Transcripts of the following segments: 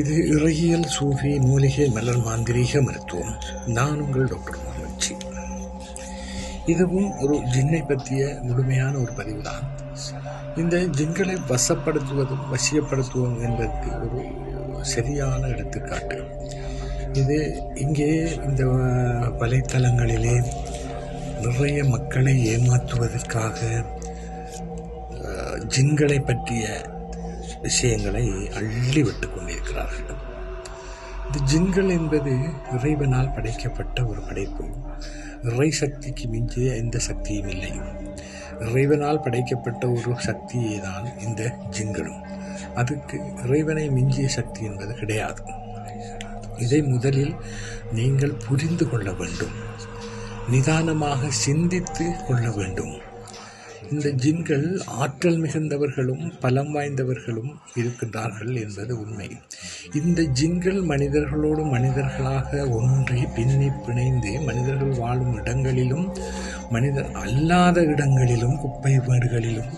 இது இறையியல் சூஃபி மூலிகை மலர் மாந்திரீக மருத்துவம். நான் உங்கள் டாக்டர் முகமது இதுவும் ஒரு ஜின்னை பற்றிய முழுமையான ஒரு பதிவு தான் இந்த ஜின்களை வசப்படுத்துவதும் வசியப்படுத்துவதும் என்பதற்கு ஒரு சரியான எடுத்துக்காட்டு. இது இங்கே இந்த வலைத்தளங்களிலே நிறைய மக்களை ஏமாற்றுவதற்காக ஜின்களை பற்றிய விஷயங்களை அள்ளி விட்டு கொண்டிருக்கிறார்கள். இந்த ஜின்கள் என்பது இறைவனால் படைக்கப்பட்ட ஒரு படைப்பு. இறை சக்திக்கு மிஞ்சிய எந்த சக்தியும் இல்லை இறைவனால் படைக்கப்பட்ட ஒரு சக்தியே தான் இந்த ஜின்களும். அதுக்கு இறைவனை மிஞ்சிய சக்தி என்பது கிடையாது. இதை முதலில் நீங்கள் புரிந்து கொள்ள வேண்டும். நிதானமாக சிந்தித்து கொள்ள வேண்டும். இந்த ஜின்கள் ஆற்றல் மிகுந்தவர்களும் பலம் வாய்ந்தவர்களும் இருக்கின்றார்கள் என்பது உண்மை. இந்த ஜின்கள் மனிதர்களோடு மனிதர்களாக ஒன்றி பின்னி பிணைந்து மனிதர்கள் வாழும் இடங்களிலும் மனிதர் அல்லாத இடங்களிலும் குப்பை வீடுகளிலும்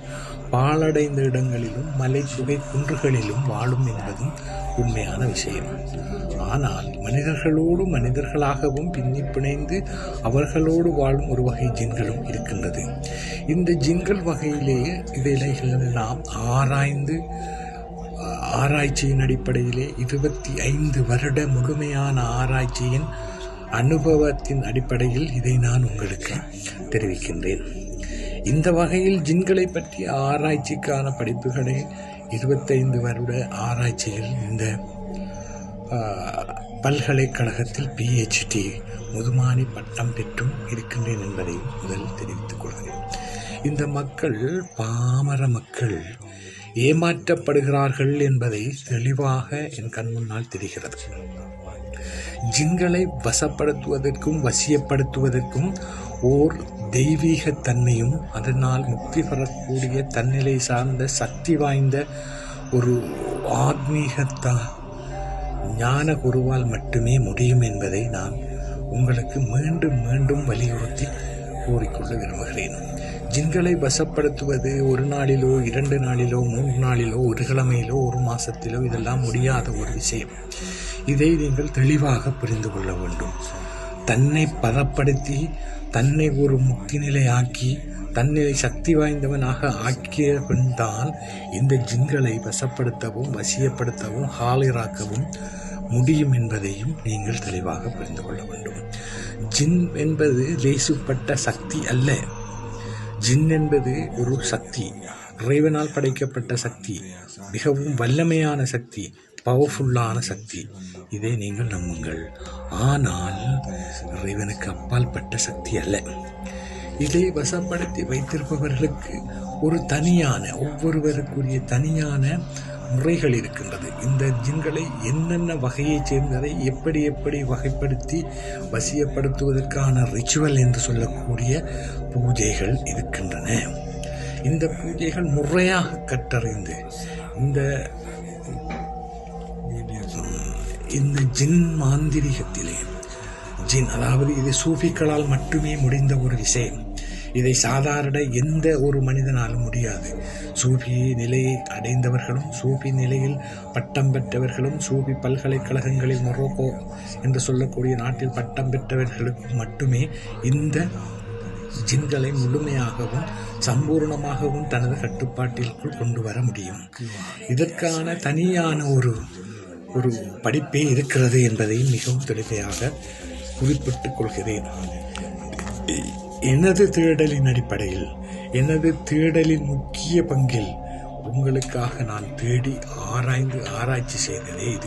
பாழடைந்த இடங்களிலும் மலை குகை குன்றுகளிலும் வாழும் என்பதும் உண்மையான விஷயம். ஆனால் மனிதர்களோடு மனிதர்களாகவும் பின்னி பிணைந்து அவர்களோடு வாழும் ஒரு வகை ஜின்களும் இருக்கின்றது. இந்த ஜின்கள் வகையிலேயே இவைகளெல்லாம் ஆராய்ந்து ஆராய்ச்சியின் அடிப்படையிலே இருபத்தி ஐந்து வருட முழுமையான ஆராய்ச்சியின் அனுபவத்தின் அடிப்படையில் இதை நான் உங்களுக்கு தெரிவிக்கின்றேன். இந்த வகையில் ஜின்களை பற்றிய ஆராய்ச்சிக்கான படிப்புகளை இருபத்தைந்து வருட ஆராய்ச்சியில் இந்த பல்கலைக்கழகத்தில் பிஹெச்டி முதுமானி பட்டம் பெற்றும் இருக்கின்றேன் என்பதை முதல் தெரிவித்துக் கொள்கிறேன். இந்த மக்கள் பாமர மக்கள் ஏமாற்றப்படுகிறார்கள் என்பதை தெளிவாக என் கண் முன்னால் தெரிகிறது. ஜின்களை வசப்படுத்துவதற்கும் வசியப்படுத்துவதற்கும் ஓர் தெய்வீக தன்மையும் அதனால் முக்தி பெறக்கூடிய தன்னிலை சார்ந்த சக்தி வாய்ந்த ஒரு ஆத்மீகத்தா ஞான குருவால் மட்டுமே முடியும் என்பதை நான் உங்களுக்கு மீண்டும் மீண்டும் வலியுறுத்தி கூறிக்கொள்ள விரும்புகிறேன். ஜின்களை வசப்படுத்துவது ஒரு நாளிலோ இரண்டு நாளிலோ மூன்று நாளிலோ ஒரு கிழமையிலோ ஒரு மாசத்திலோ இதெல்லாம் முடியாத ஒரு விஷயம். இதை நீங்கள் தெளிவாக புரிந்து கொள்ள வேண்டும். தன்னை பதப்படுத்தி தன்னை ஒரு முக்தி நிலை ஆக்கி தன்னை சக்தி வாய்ந்தவனாக ஆக்கிய பின்தான் இந்த ஜின்களை வசப்படுத்தவும் வசியப்படுத்தவும் ஹாலிராக்கவும் முடியும் என்பதையும் நீங்கள் தெளிவாக புரிந்து கொள்ள வேண்டும். ஜின் என்பது லேசுப்பட்ட சக்தி அல்ல. ஜின் என்பது ஒரு சக்தி. இறைவனால் படைக்கப்பட்ட சக்தி. மிகவும் வல்லமையான சக்தி. பவர்ஃபுல்லான சக்தி. இதை நீங்கள் நம்புங்கள். ஆனால் இறைவனுக்கு அப்பால் பட்ட சக்தி அல்ல. இதை வசப்படுத்தி வைத்திருப்பவர்களுக்கு ஒரு தனியான ஒவ்வொருவருக்குரிய தனியான முறைகள் இருக்கின்றது. இந்த ஜின்களை என்னென்ன வகையைச் சேர்ந்ததை எப்படி எப்படி வகைப்படுத்தி வசியப்படுத்துவதற்கான ரிச்சுவல் என்று சொல்லக்கூடிய பூஜைகள் இருக்கின்றன. இந்த பூஜைகள் முறையாக கற்றறிந்து இந்த இந்த ஜின் மாந்திரிகத்திலே. ஜின் அதாவது இது சூஃபிக்களால் மட்டுமே முடிந்த ஒரு விஷயம் இதை சாதாரண எந்த ஒரு மனிதனாலும் முடியாது. சூஃபி நிலையை அடைந்தவர்களும் சூஃபி நிலையில் பட்டம் பெற்றவர்களும் சூஃபி பல்கலைக்கழகங்களில் மொரோக்கோ என்று சொல்லக்கூடிய நாட்டில் பட்டம் பெற்றவர்களுக்கு மட்டுமே இந்த ஜின்களை முழுமையாகவும் சம்பூர்ணமாகவும் தனது கட்டுப்பாட்டிற்குள் கொண்டு வர முடியும். இதற்கான தனியான ஒரு ஒரு படிப்பே இருக்கிறது என்பதை மிகவும் தெளிவையாக குறிப்பிட்டுக் கொள்கிறேன். எனது தேடலின் அடிப்படையில் எனது தேடலின் முக்கிய பங்கில் உங்களுக்காக நான் தேடி ஆராய்ந்து ஆராய்ச்சி செய்ததே இது.